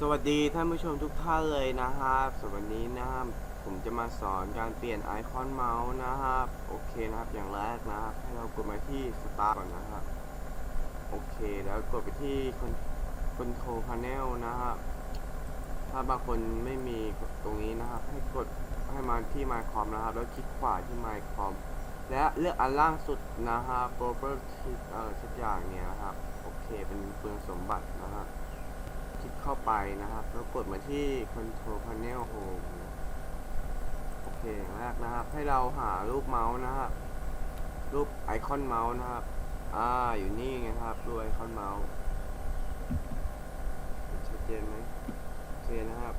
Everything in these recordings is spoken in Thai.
สวัสดีท่านผู้ชมทุกท่านเลยนะครับสวันนี้นะครับผมจะมาสอนการเปลี่ยนไอคอนเมาส์นะครับโอเคนะครับอย่างแรกนะครับให้เรากดมาที่ Start ก่อนนะครับโอเคแล้วกดไปที่ Control Panel นะครับถ้าบางคนไม่มีตรงนี้นะครับ ให้กดให้มาที่ My Com นะครับ แล้วคลิกขวาที่ My Com และเลือกอันล่างสุดนะครับ Property เอ่อสักอย่างเนี่ยนะครับโอเคเป็นเปลืองสมบัตินะครับ ลิกเข้าไปนะครับ แล้วกดมาที่ Control Panel Home โอเคอย่างแรกนะครับ ให้เราหารูปเมาส์นะครับ รูปไอคอนเมาส์นะครับ อ่า อยู่นี่ไงครับรูปไอคอนเมาส์ชัดเจนไหมโอเคนะครับ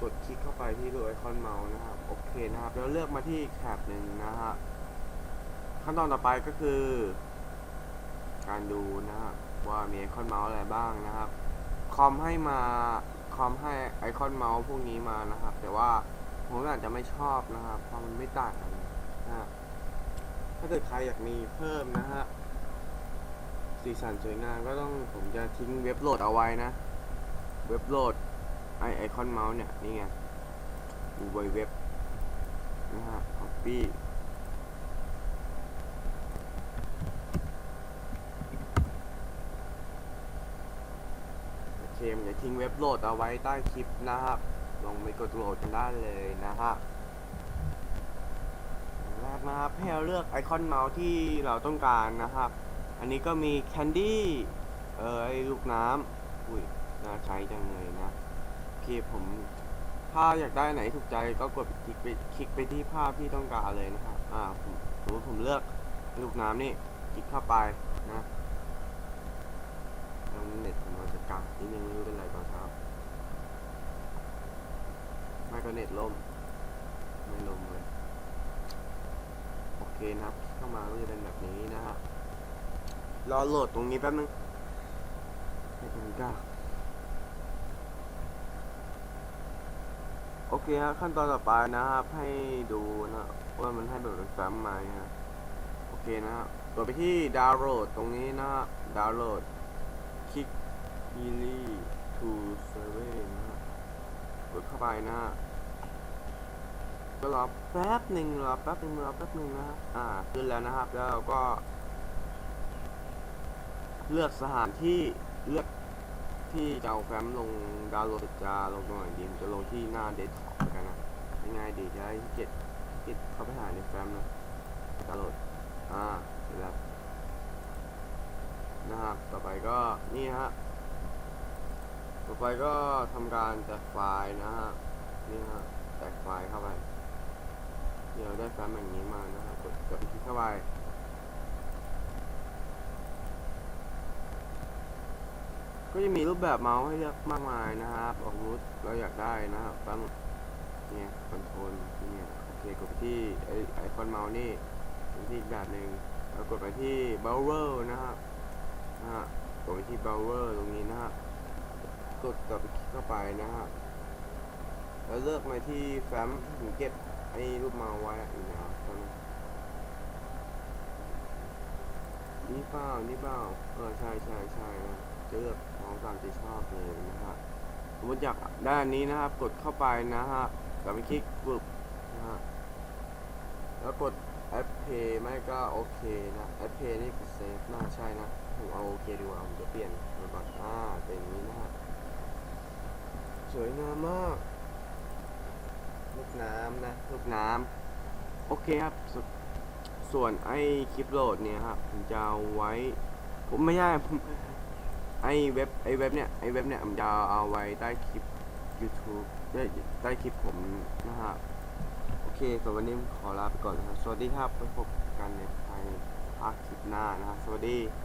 กดคลิกเข้าไปที่รูปไอคอนเมาส์นะครับ โอเคนะครับ แล้วเลือกมาที่แถบหนึ่งนะครับขั้นตอนต่อไปก็คือ การดูนะครับว่ามีไอคอนเมาส์อะไรบ้างนะครับ คอมให้มาคอมให้ไอคอนเมาส์พวกนี้มานะครับ แต่ว่าผมอาจจะไม่ชอบนะครับเพราะมันไม่ต่างกันนะฮะถ้าเกิดใครอยากมีเพิ่มนะฮะสีสันสวยงามก็ต้องผมจะทิ้งเว็บโหลดเอาไว้นะ เว็บโหลดไอไอคอนเมาส์เนี่ย นี่ไงดูไวเว็บนะฮะ copy โอเคผมจะทิ้งเว็บโหลดเอาไว้ใต้คลิปนะครับลงไปกดโหลดกันได้เลยนะฮะอย่างแรกนะครับให้เราเลือกไอคอนเมาส์ที่เราต้องการนะครับ อันนี้ก็มีแคนดี้เออไอลูกน้ำอุ้ยน่าใช้จังเลยนะโอเคผมถ้าอยากได้ไหนถูกใจก็กดคลิกไปคลิกไปที่ภาพที่ต้องการเลยนะครับอ่าผมผมเลือกลูกน้ำนี่คลิกเข้าไปนะ แล้วเน็ตผมอาจจะกาก นิดนึงไม่รู้เป็นไรตอนเช้าไม่ก็เน็ตล่ม ไม่ลมเลย โอเคนะครับ เข้ามาก็จะเป็นแบบนี้นะฮะรอโหลดตรงนี้แป๊บนึงให้มันก้าโอเคฮะขั้นตอนต่อไปนะครับ ให้ดูนะว่ามันให้แบบแฟ้มไหมฮะโอเคนะครับกดไปที่ดาวน์โหลดตรงนี้นะฮะดาวน์โหลดคลิก e l y to server นะฮะกดเข้าไปนะฮะก็รอแป๊บหนึ่งรอแป๊บหนึ่งรอแป๊บหนึ่งนะฮะอ่าขึ้นแล้วนะครับ แล้วเราก็ เลือกสถานที่เลือกที่จะเอาแฟ้มลงดาวน์โหลดจะลงตรงไหนดีมันจะลงที่หน้าเดสก์ท็อปกันนะง่ายๆดีจะได้เกียจขี้เกียจเข้าไปหาในแฟ้มนะดาวน์โหลดอ่าเสร็จแล้วนะครับ ต่อไปก็นี่ฮะ ต่อไปก็ทำการแตกไฟล์นะฮะ นี่ฮะ แตกไฟล์เข้าไป เดี๋ยวได้แฟ้มอย่างนี้มานะฮะ กดกดคลิกเข้าไปก็จะมีรูปแบบเมาส์ให้เลือกมากมายนะครับออกรูทเราอยากได้นะครับแป๊บนึงเนี่ยคอนโทรลเนี่ยโอเคกดไปที่ไอไอคอนเมาส์นี่เป็นที่อีกแบบหนึ่งแล้วกดไปที่เบราว์เซอร์นะครับนะฮะกดไปที่ browser ตรงนี้นะฮะ กดกลับเข้าไปนะฮะแล้วเลือกมาที่แฟ้มที่ผมเก็บไอ้รูปมาไว้อยู่นะครับนี่เปล่านี่เปล่าเออใช่ใช่ใช่นะจะเลือกของตามที่ชอบเลยนะฮะสมมติอยากด้านนี้นะครับ กดเข้าไปนะฮะกลับไปคลิกปุ๊บนะฮะแล้วกดแอปเพย์ไม่ก็โอเคนะแอปเพย์นี่คือเซฟน่าใช่นะผมเอาโอเคดีกว่าผมจะเปลี่ยนมาก่อนอ่าเป็นนี้นะฮะ สวยงามมาก ลูกน้ำนะ ลูกน้ำโอเคครับสส่วนไอคลิปโหลดเนี่ยครับผมจะเอาไว้ ผมไม่ใช่ผมไอเว็บไอเว็บเนี่ยไอเว็บเนี่ยผมจะเอาไว้ใต้คลิป YouTube ใต้ใต้คลิปผมนะฮะโอเคสำหรับวันนี้ผมขอลาไปก่อนนะครับสวัสดีครับไว้พบกันในภายภาคคลิปหน้านะครับสวัสดี